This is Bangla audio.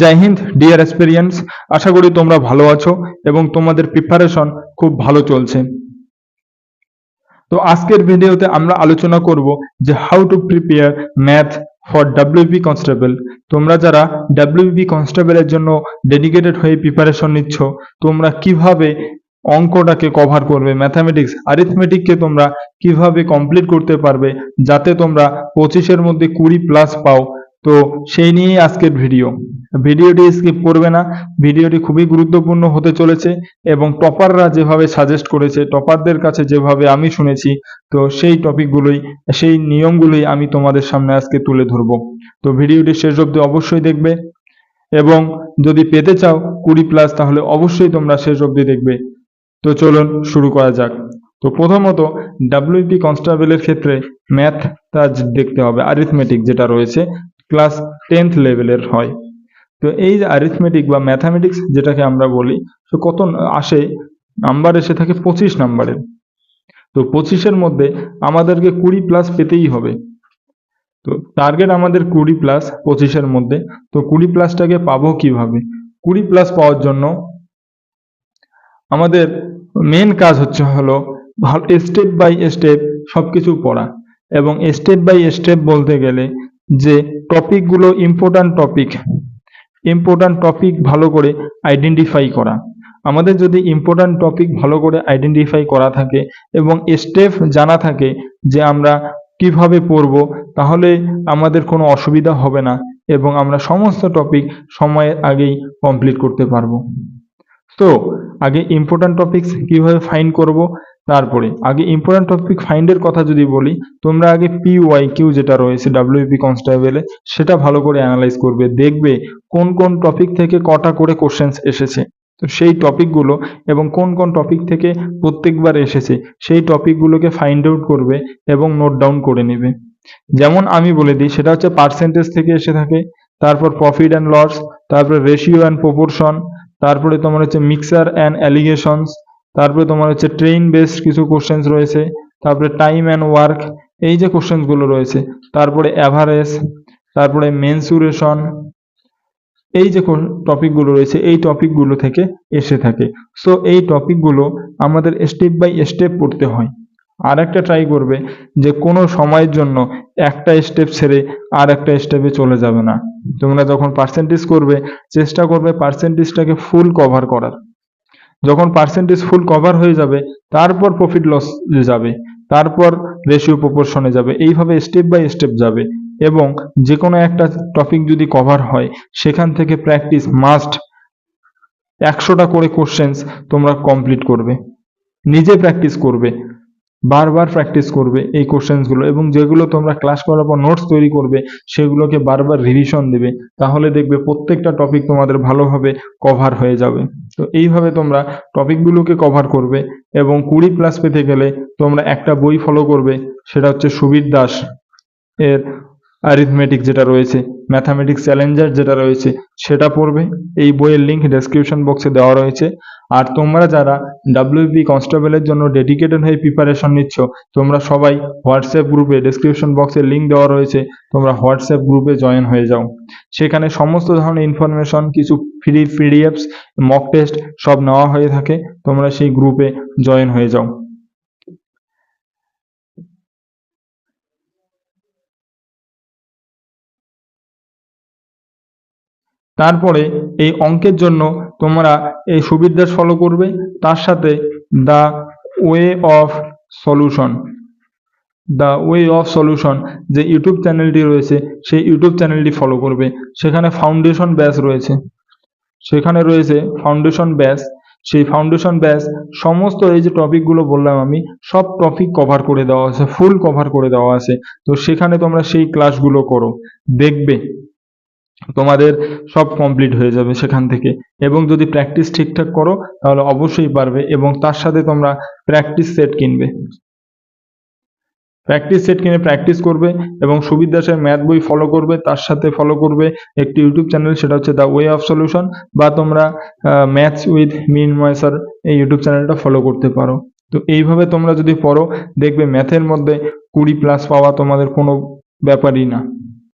জয় হিন্দ ডিয়ার এক্সপিরিয়েন্স আশা করি তোমরা ভালো আছো এবং তোমাদের প্রিপারেশন খুব ভালো চলছে। তো আজকের ভিডিওতে আমরা আলোচনা করব যে how to prepare math for WP constable তোমরা যারা ডাব্লিউপি কনস্টেবলের জন্য ডেডিকেটেড হয়ে প্রিপারেশন নিচ্ছ, তোমরা কীভাবে অঙ্কটাকে কভার করবে ম্যাথামেটিক্স আরিথমেটিককে তোমরা কীভাবে কমপ্লিট করতে পারবে, যাতে তোমরা পঁচিশের মধ্যে কুড়ি প্লাস পাও তো সেই নিয়েই আজকের ভিডিও ভিডিওটি স্কিপ করবে না। ভিডিওটি খুবই গুরুত্বপূর্ণ হতে চলেছে এবং টপাররা যেভাবে সাজেস্ট করেছে টপারদের কাছে যেভাবে আমি শুনেছি, তো সেই টপিকগুলোই, সেই নিয়মগুলোই আমি তোমাদের সামনে আজকে তুলে ধরবো। তো ভিডিওটি শেষ অবধি অবশ্যই দেখবে এবং যদি পেতে চাও কুড়ি প্লাস তাহলে অবশ্যই তোমরা শেষ অব্দি দেখবে। তো চলুন শুরু করা যাক। তো প্রথমত ডাব্লিউপি কনস্টেবলের ক্ষেত্রে ম্যাথ ম্যাথটা দেখতে হবে আরিথমেটিক যেটা রয়েছে ক্লাস টেন্থ লেভেলের হয়। তো এই যে আরিথমেটিক বা ম্যাথামেটিক্স যেটাকে আমরা বলি, তো কত আসে? নাম্বার এসে থাকে পঁচিশ নাম্বারের তো পঁচিশের মধ্যে আমাদেরকে কুড়ি প্লাস পেতেই হবে। তো টার্গেট আমাদের কুড়ি প্লাস পঁচিশের মধ্যে। তো কুড়ি প্লাসটাকে পাবো কীভাবে? কুড়ি প্লাস পাওয়ার জন্য আমাদের মেন কাজ হচ্ছে হলো স্টেপ বাই স্টেপ সব কিছু পড়া। এবং স্টেপ বাই স্টেপ বলতে গেলে যে টপিকগুলো ইম্পর্ট্যান্ট টপিক ইম্পর্ট্যান্ট টপিক ভালো করে আইডেন্টিফাই করা। আমাদের যদি ইম্পর্ট্যান্ট টপিক ভালো করে আইডেন্টিফাই করা থাকে এবং স্টেপ জানা থাকে যে আমরা কীভাবে পড়ব, তাহলে আমাদের কোনো অসুবিধা হবে না এবং আমরা সমস্ত টপিক সময়ের আগেই কমপ্লিট করতে পারব। তো আগে ইম্পর্ট্যান্ট টপিকস কীভাবে ফাইন্ড করব তারপরে, আগে ইম্পর্ট্যান্ট টপিক ফাইন্ডের কথা যদি বলি, তোমরা আগে পি ওয়াই কিউ যেটা রয়েছে ডাব্লিউপি কনস্টেবলে সেটা ভালো করে অ্যানালাইজ করবে, দেখবে কোন কোন টপিক থেকে কটা করে কোশ্চেন্স এসেছে। তো সেই টপিকগুলো এবং কোন কোন টপিক থেকে প্রত্যেকবার এসেছে, সেই টপিকগুলোকে ফাইন্ড আউট করবে এবং নোট ডাউন করে নেবে। যেমন আমি বলে দিই, সেটা হচ্ছে পার্সেন্টেজ থেকে এসে থাকে, তারপর প্রফিট অ্যান্ড লস তারপর রেশিও অ্যান্ড প্রপোর্শন তারপরে তোমার হচ্ছে মিক্সার অ্যান্ড অ্যালিগেশনস তারপরে তোমার হচ্ছে ট্রেন বেসড কিছু কোশ্চেন্স রয়েছে, তারপরে টাইম অ্যান্ড ওয়ার্ক এই যে কোশ্চেন্সগুলো রয়েছে, তারপরে অ্যাভারেজ তারপরে মেনসুরেশন এই যে টপিকগুলো রয়েছে, এই টপিকগুলো থেকে এসে থাকে। সো এই টপিকগুলো আমাদের স্টেপ বাই স্টেপ পড়তে হয়। আর একটা ট্রাই করবে যে কোনো সময়ের জন্য একটা স্টেপ ছেড়ে আর একটা স্টেপে চলে যাবে না। তোমরা যখন পার্সেন্টেজ করবে, চেষ্টা করবে পার্সেন্টেজটাকে ফুল কভার করার। যখন পার্সেন্টেজ ফুল কভার হয়ে যাবে, তারপর প্রফিট লস যাবে, তারপর রেশিও প্রপোর্শনে যাবে। এইভাবে স্টেপ বাই স্টেপ যাবে এবং যে কোনো একটা টপিক যদি কভার হয়, সেখান থেকে প্র্যাকটিস মাস্ট একশোটা করে কোশ্চেন্স তোমরা কমপ্লিট করবে। নিজে প্র্যাকটিস করবে। বারবার প্র্যাকটিস করবে এই কোশ্চেন্সগুলো এবং যেগুলো তোমরা ক্লাস করার পর নোটস তৈরি করবে, সেগুলোকে বারবার রিভিশন দেবে। তাহলে দেখবে প্রত্যেকটা টপিক তোমাদের ভালোভাবে কভার হয়ে যাবে। তো এইভাবে তোমরা টপিকগুলোকে কভার করবে এবং কুড়ি প্লাস পেতে গেলে তোমরা একটা বই ফলো করবে, সেটা হচ্ছে সুবীর দাস এর অ্যারিথমেটিক যেটা রয়েছে। ম্যাথামেটিক্স চ্যালেঞ্জার যেটা রয়েছে, সেটা পড়বে। এই বইয়ের লিঙ্ক ডেসক্রিপশন বক্সে দেওয়া রয়েছে। আর তোমরা যারা ডাব্লিউপি কনস্টেবলের জন্য ডেডিকেটেড হয়ে প্রিপারেশন নিচ্ছ, তোমরা সবাই হোয়াটসঅ্যাপ গ্রুপে ডেসক্রিপশন বক্সে লিঙ্ক দেওয়া রয়েছে, তোমরা হোয়াটসঅ্যাপ গ্রুপে জয়েন হয়ে যাও। সেখানে সমস্ত ধরনের ইনফরমেশন কিছু ফ্রি পিডিএফস মক টেস্ট সব নেওয়া হয়ে থাকে, তোমরা সেই গ্রুপে জয়েন হয়ে যাও। তারপরে এই অঙ্কের জন্য তোমরা এই সুবিধাস ফলো করবে। তার সাথে the way of solution the way of solution যে ইউটিউব চ্যানেলটি রয়েছে, সেই ইউটিউব চ্যানেলটি ফলো করবে। সেখানে ফাউন্ডেশন ব্যাস রয়েছে। সেখানে রয়েছে ফাউন্ডেশন ব্যাস সেই ফাউন্ডেশন ব্যাস সমস্ত এই যে টপিকগুলো বললাম আমি, সব টপিক কভার করে দেওয়া আছে ফুল কভার করে দেওয়া আছে। তো সেখানে তোমরা সেই ক্লাসগুলো করো। দেখবে। তোমাদের সব কমপ্লিট হয়ে যাবে সেখান থেকে। এবং যদি প্র্যাকটিস ঠিকঠাক করো, তাহলে অবশ্যই পারবে এবং তার সাথে তোমরা প্র্যাকটিস সেট কিনবে। প্র্যাকটিস সেট কিনে প্র্যাকটিস করবে এবং সুবির দাসের ম্যাথ বই ফলো করবে, তার সাথে ফলো করবে একটি ইউটিউব চ্যানেল সেটা হচ্ছে দ্য ওয়ে অফ সলিউশন বা তোমরা ম্যাথস উইথ মিন ময়সার এই ইউটিউব চ্যানেলটা ফলো করতে পারো। তো এইভাবে তোমরা যদি পড়ো, দেখবে ম্যাথের মধ্যে কুড়ি প্লাস পাওয়া তোমাদের কোনো ব্যাপারই না।